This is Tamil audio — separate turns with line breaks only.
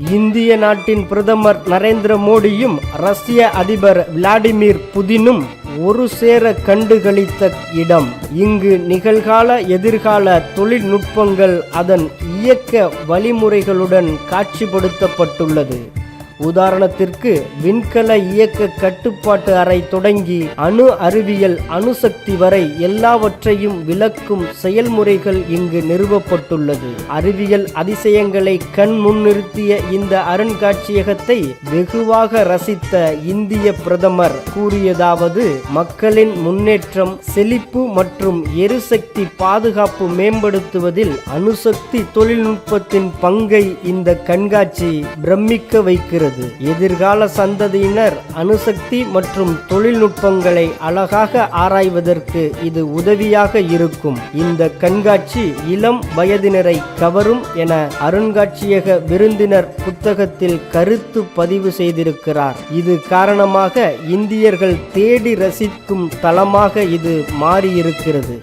இந்திய நாட்டின் பிரதமர் நரேந்திர மோடியும் ரஷ்ய அதிபர் விளாடிமிர் புதினும் ஒரு சேர கண்டுகளித்த இடம். இங்கு நிகழ்கால எதிர்கால தொழில்நுட்பங்கள் அதன் இயக்க வழிமுறைகளுடன் காட்சிப்படுத்தப்பட்டுள்ளது. உதாரணத்திற்கு விண்கல இயக்க கட்டுப்பாட்டு அறை தொடங்கி அணு அறிவியல் அணுசக்தி வரை எல்லாவற்றையும் விளக்கும் செயல்முறைகள் இங்கு நிறுவப்பட்டுள்ளது. அறிவியல் அதிசயங்களை கண் முன்னிறுத்திய இந்த அருங்காட்சியகத்தை வெகுவாக ரசித்த இந்திய பிரதமர் கூறியதாவது மக்களின் முன்னேற்றம் செழிப்பு மற்றும் எரிசக்தி பாதுகாப்பு மேம்படுத்துவதில் அணுசக்தி தொழில்நுட்பத்தின் பங்கை இந்த கண்காட்சி பிரமிக்க வைக்கிறது. எதிர்கால சந்ததியினர் அணுசக்தி மற்றும் தொழில்நுட்பங்களை அழகாக ஆராய்வதற்கு இது உதவியாக இருக்கும். இந்த கண்காட்சி இளம் வயதினரை கவரும் என அருங்காட்சியக விருந்தினர் புத்தகத்தில் கருத்து பதிவு செய்திருக்கிறார். இது காரணமாக இந்தியர்கள் தேடி ரசிக்கும் தளமாக இது மாறியிருக்கிறது.